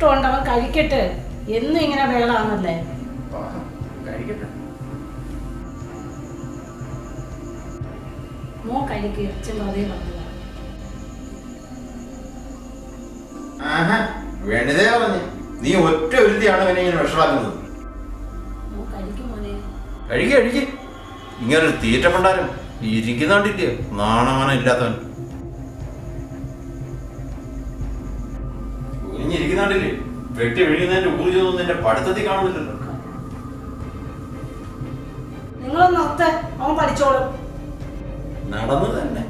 കഷ്ടമുണ്ട് അവൻ കഴിക്കട്ടെ. എന്നും ഇങ്ങനെ വേളാണല്ലേ? മോ കഴിക്കുക അച്ഛൻ അതേ പറഞ്ഞതാ. ആഹാ വേണ്ടതേ പറഞ്ഞു. നീ ഒറ്റ ഒരുതിയാണ് അവനെ ഇങ്ങനെ വിഷമാക്കുന്നത് മോ കഴിക്കും മോനെ. കഴിക്കുക കഴിക്കുക ഇങ്ങനൊരു തീറ്റപ്പണ്ടാരും ഇരിക്കുന്നുണ്ടില്ലേ നാണമാനം ഇല്ലാത്തവൻ. കുഞ്ഞിരിക്കുന്നുണ്ടില്ലേ വെട്ടി വിഴുങ്ങുന്നതിന്റെ ഊർജമൊന്നും നിന്റെ പഠിത്തത്തിൽ കാണുന്നില്ലല്ലോ. നിങ്ങളൊന്ന് ഒത്ത് അവൻ പഠിച്ചോളും. നടന്നു തന്നെ.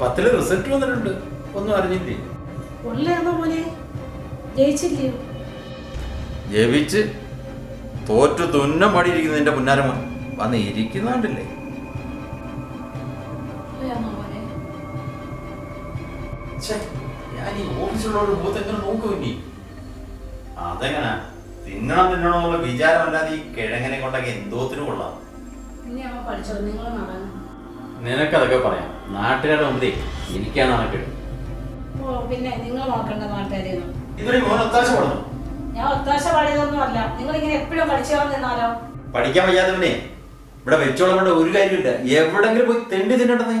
പത്തിൽ റിസൾട്ട് വന്നിട്ടുണ്ട്. ഒന്നും അറിഞ്ഞില്ലേ? ഉള്ളയാണോ മോനെ. ജയിച്ചില്ലയോ ജപിച്ച് തോറ്റു തുന്നം പാടിയിരിക്കുന്ന നിന്റെ പുന്നാരമോൻ വന്ന് ഇരിക്കുന്നുണ്ടില്ലേ? ഞാൻ ഈ ഓഫീസിലുള്ളവരുടെ മുഖത്ത് എങ്ങനെ നോക്കും ഇനി? അതെങ്ങനെ? തിന്നണം തിന്നണം എന്നുള്ള വിചാരമല്ലാതെ ഈ കിഴങ്ങനെ കൊണ്ടൊക്കെ എന്തോത്തിനും കൊള്ളാം. നിനക്കതൊക്കെ പറയാം. നാട്ടുകാരുടെ മുമ്പേ എനിക്കാണ് ഓ പിന്നെ നിങ്ങൾ നോക്കണ്ട മോൻ ഒത്താശ ഞാൻ ഒത്താശ പാടിയതൊന്നും അല്ല. നിങ്ങൾ ഇങ്ങനെ എപ്പോഴും പഠിച്ചു നിന്നാലോ പഠിക്കാൻ വയ്യാത്തവനെ ഇവിടെ വെച്ചോളം കൊണ്ട് ഒരു കാര്യമില്ല എവിടെങ്കിലും പോയി തെണ്ടി തിന്നണ്ടെന്നേ.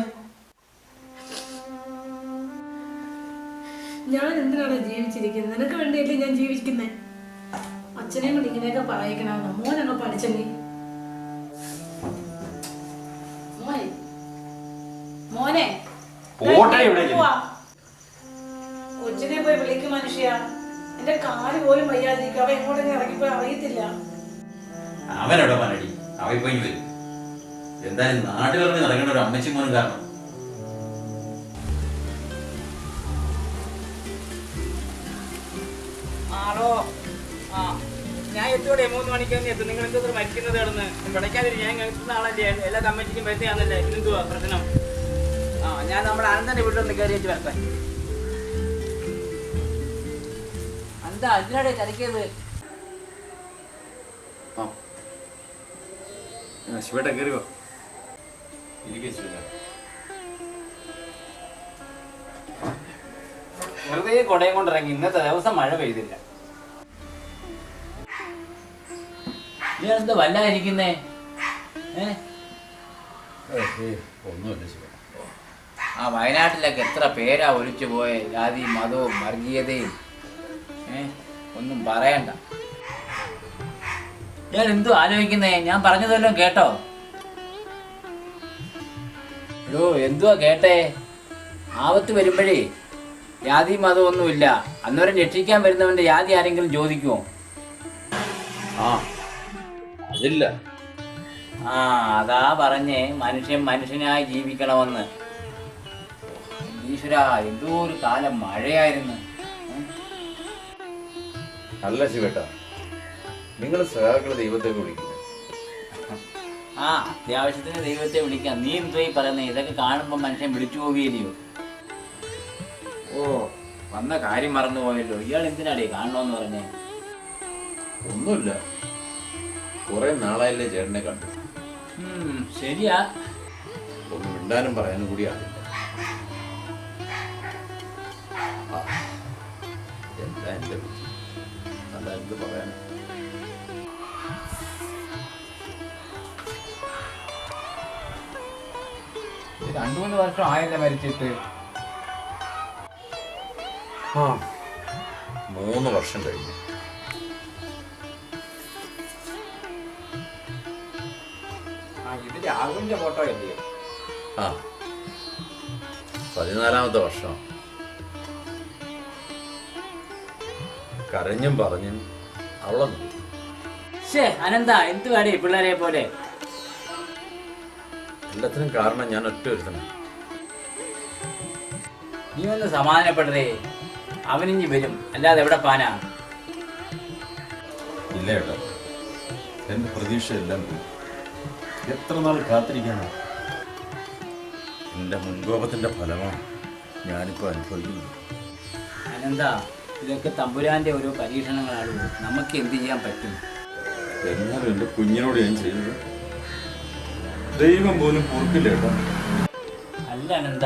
ഞാൻ എന്തിനാണ് ജീവിച്ചിരിക്കുന്നത്? നിനക്ക് വേണ്ടിയല്ലേ ഞാൻ ജീവിക്കുന്നേ? അച്ഛനെയും കൊണ്ട് ഇങ്ങനെയൊക്കെ പറയിക്കണമെന്ന് മോനൊക്കെ പഠിച്ചെങ്കിൽ? മോനെ. കൊച്ചിനെ പോയി വിളിക്കും മനുഷ്യ. എന്റെ കാൽ പോലും വയ്യാതിരിക്കും അവ എങ്ങോട്ടെങ്കിലും ഇറങ്ങിപ്പോയി അറിയത്തില്ല. അവനോട് പനടി അവൻ പോയി വരും. എന്തായാലും നാടുകളിൽ നടക്കുന്ന ഒരു അമ്മച്ചി മോനും കാരണം. ആണോ? ആ. ഞാൻ എത്തോടെ മൂന്ന് മണിക്ക് തന്നെ എത്തും. നിങ്ങൾ എന്തോ മരിക്കുന്നത് കിടന്ന്? വിളയ്ക്കാതിരി ഞാൻ കേൾക്കുന്ന ആളല്ലേ? എല്ലാ കമ്മിറ്റിക്കും പറ്റിയാണല്ലേ എന്തുവാ പ്രശ്നം? ആ ഞാൻ നമ്മുടെ അനന്തന്റെ വീട്ടിൽ നിന്ന് കയറി വെച്ച് വരട്ടെ എന്താ അതിനാടെ തിരക്കിയത് ശിവേട്ട കയറിയോ ഇരിക്കേ ശിവേട്ട. വെറുതെ കൊടയും കൊണ്ടിറങ്ങി. ഇന്നത്തെ ദിവസം മഴ പെയ്തില്ല. നീ എന്താ വല്ലാതിരിക്കുന്നേ? ഏ? ഒന്നുമില്ല ശിവേട്ട ആ വയനാട്ടിലൊക്കെ എത്ര പേരാ ഒലിച്ചു പോയ? ജാതി മതവും വർഗീയതയും. ഏ? ഒന്നും പറയണ്ട. ഞാൻ എന്തോ ആലോചിക്കുന്നേ? ഞാൻ പറഞ്ഞതെല്ലാം കേട്ടോ. എടോ എന്തുവാ കേട്ടേ? ആപത്ത് വരുമ്പോഴേ ജാതി മതമൊന്നുമില്ല അന്നേരം രക്ഷിക്കാൻ വരുന്നവന്റെ ജാതി ആരെങ്കിലും ചോദിക്കുമോ ആ അതില്ല. ആ അതാ പറഞ്ഞേ മനുഷ്യൻ മനുഷ്യനായി ജീവിക്കണമെന്ന്. ഈശ്വര എന്തോ ഒരു കാലം മഴയായിരുന്നു. അല്ല ശിവേട്ട നിങ്ങൾ സഹാക്കളെ ദൈവത്തെ വിളിക്കുന്നു. ആ അത്യാവശ്യത്തിന് ദൈവത്തെ വിളിക്കാം. നീ എന്തോ ഈ പറയുന്നത് ഇതൊക്കെ കാണുമ്പോൾ മനുഷ്യൻ വിളിച്ചു പോവുകയില്ലയോ? ഓ വന്ന കാര്യം മറന്നുപോയല്ലോ. ഇയാൾ എന്തിനാടേ കാണണമെന്ന് പറഞ്ഞേ? ഒന്നുമില്ല. കുറെ നാളായല്ലേ ചേട്ടനെ കണ്ടു. ശരിയാ. ഒന്ന് മിണ്ടാനും പറയാനും കൂടി ആകില്ല എന്താ എന്റെ ബുദ്ധി? അല്ല എന്ത് പറയാനും രണ്ടു മൂന്ന് വർഷം ആയല്ലേ മരിച്ചിട്ട്? ആ മൂന്ന് വർഷം കഴിഞ്ഞു. രാഹുലിന്റെ ഫോട്ടോ അല്ലയോ ആ. പതിനാലാമത്തെ വർഷം. കരഞ്ഞും പറഞ്ഞും അവളെ. ശേ അനന്ത എന്തുവാടേ പിള്ളേരെ പോലെ? എല്ലാത്തിനും കാരണം ഞാൻ ഒറ്റ ഒരുത്തനാണ് നീ ഒന്ന് സമാധാനപ്പെടേ അവനിഞ്ഞി വരും അല്ലാതെ എവിടെ പാനാ? ഇല്ല ഏട്ടാ. എന്റെ പ്രതീക്ഷ എല്ലാം പോയി എത്ര നാൾ കാത്തിരിക്കാനോ? എന്റെ മുൻകോപത്തിന്റെ ഫലമാണ് ഞാനിപ്പോൾ അനുഭവിക്കുന്നത്. അനന്താ ഇതൊക്കെ തമ്പുരാന്റെ ഓരോ പരീക്ഷണങ്ങളാണ്. നമുക്ക് എന്ത് ചെയ്യാൻ പറ്റും? എന്നാലും എന്റെ കുഞ്ഞിനോട് ഞാൻ ചെയ്തത് ദൈവം പോലും പൊറുക്കില്ല കേട്ടോ. അല്ല അനന്ത.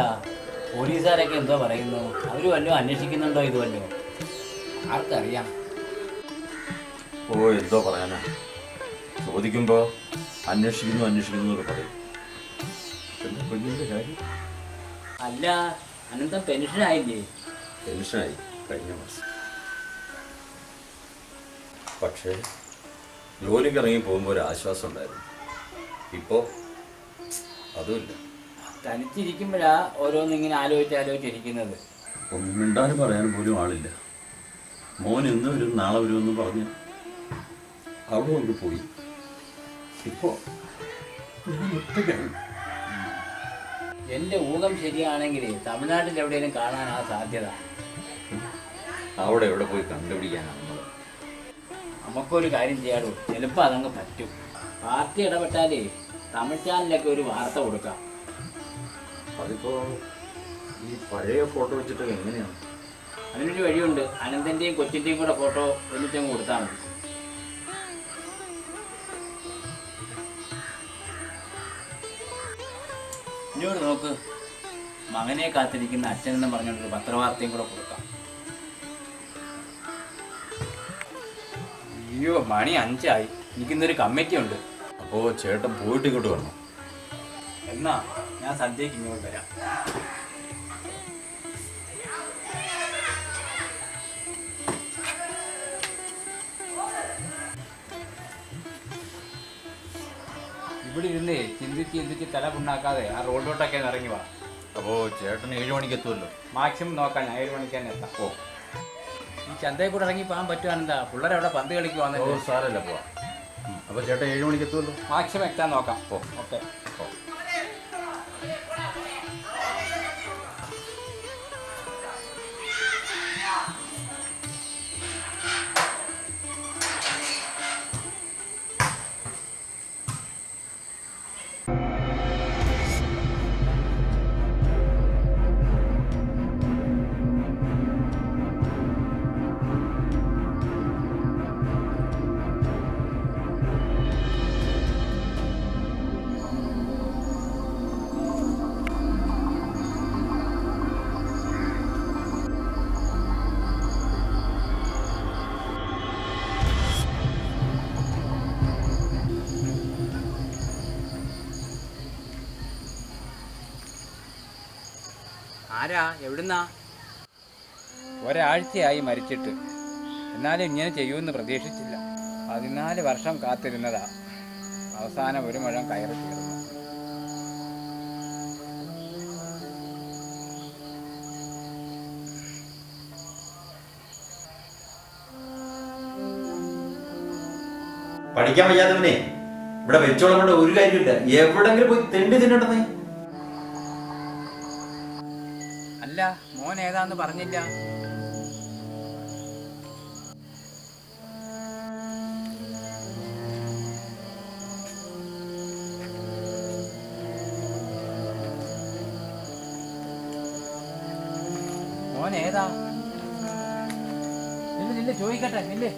പോലീസുകാരൊക്കെ എന്തോ പറയുന്നു. അവർ വല്ലതും അന്വേഷിക്കുന്നുണ്ടോ ഇതുവല്ലോ വല്ലതും? ആർക്കറിയാം. ഓ എന്തോ പറയാനാ. ചോദിക്കുമ്പോ അന്വേഷിക്കുന്നു അന്വേഷിക്കുന്നു എന്നൊക്കെ പറയും. പിന്നെ കുഞ്ഞിന്റെ കാര്യം? അല്ല അനന്ത പെൻഷനായില്ലേ? ടെൻഷനായി കഴിഞ്ഞ മാസം. പക്ഷേ ജോലിക്ക് ഇറങ്ങി പോകുമ്പോൾ ഒരു ആശ്വാസം ഉണ്ടായിരുന്നു. ഇപ്പോ അതുമില്ല. തനിച്ചിരിക്കുമ്പോഴാ ഓരോന്നിങ്ങനെ ആലോചിച്ച് ആലോചിച്ചിരിക്കുന്നത് ഒന്നും മിണ്ടാനും പറയാനും പോലും ആളില്ല. മോൻ ഇന്ന് വരും നാളെ വരുമെന്ന് പറഞ്ഞ് അവിടെ കൊണ്ട് പോയി. ഇപ്പോൾ എന്റെ ഒറ്റയ്ക്കാണ്. എന്റെ ഊഹം ശരിയാണെങ്കിൽ തമിഴ്നാട്ടിൽ എവിടെയെങ്കിലും കാണാൻ ആ സാധ്യത. അവിടെ എവിടെ പോയി കണ്ടുപിടിക്കാനാണ് നമ്മൾ നമുക്കൊരു കാര്യം ചെയ്യാടോ ചിലപ്പോൾ അതങ്ങ് പറ്റും. പാർട്ടി ഇടപെട്ടാലേ തമിഴ് ചാനലിലൊക്കെ ഒരു വാർത്ത കൊടുക്കാം. അതിപ്പോ ഈ പഴയ ഫോട്ടോ വെച്ചിട്ട് എങ്ങനെയാണ് അതിനൊരു വഴിയുണ്ട്. അനന്തന്റെയും കൊച്ചിന്റെയും കൂടെ ഫോട്ടോ ഒന്നിച്ചങ്ങ് കൊടുത്താൽ മതി. ഇങ്ങോട്ട് നോക്ക്. മകനെ കാത്തിരിക്കുന്ന അച്ഛനെന്ന് പറഞ്ഞുകൊണ്ടൊരു പത്രവാർത്തയും കൂടെ കൊടുക്കാം. അയ്യോ മണി അഞ്ചായി. എനിക്കിന്നൊരു കമ്മിറ്റി ഉണ്ട് അപ്പോൾ ചേട്ടൻ പോയിട്ട് ഇങ്ങോട്ട് വരണം. എന്നാ ഞാൻ സദ്യക്ക് ഇങ്ങോട്ട് വരാം. ഇവിടെ ഇരുന്നേ ചിന്തിച്ച് ചിന്തിച്ച് തല പുണ്ണാക്കാതെ ആ റോഡിലോട്ടൊക്കെ ഇറങ്ങി വാ. അപ്പോ ചേട്ടൻ ഏഴ് മണിക്ക് എത്തുമല്ലോ മാക്സിമം നോക്കാം ഞാൻ ഏഴ് മണിക്ക് തന്നെ എത്താം. ഓ. ഈ ചന്തയിൽ കൂടെ ഇറങ്ങി പോകാൻ പറ്റുവാണെന്താ? പിള്ളേരവിടെ പന്ത് ഓ കളിക്കുവാന്നല്ലോ സാരല്ല പോവാം അപ്പോൾ ചേട്ടൻ ഏഴ് മണിക്ക് എത്തുമല്ലോ മാക്സിമം എത്താൻ നോക്കാം. ഓ. ഓക്കെ. ആരാ? എവിടുന്നാ? ഒരാഴ്ചയായി മരിച്ചിട്ട്. എന്നാലും ഇങ്ങനെ ചെയ്യുമെന്ന് പ്രതീക്ഷിച്ചില്ല. പതിനാല് വർഷം കാത്തിരുന്നതാ. അവസാനം ഒരു മുഴം കയറി തീർന്നു. പഠിക്കാൻ വയ്യാത്തവനെ ഇവിടെ വെച്ചോളം കൊണ്ട് ഒരു കാര്യമില്ല എവിടെങ്കിലും പോയി തെണ്ടി തിന്നട്ടെ അല്ല മോൻ ഏതാന്ന് പറഞ്ഞില്ല. മോൻ ഏതാ? നില്ല് നില്ല് ചോദിക്കട്ടെ നില്ല്.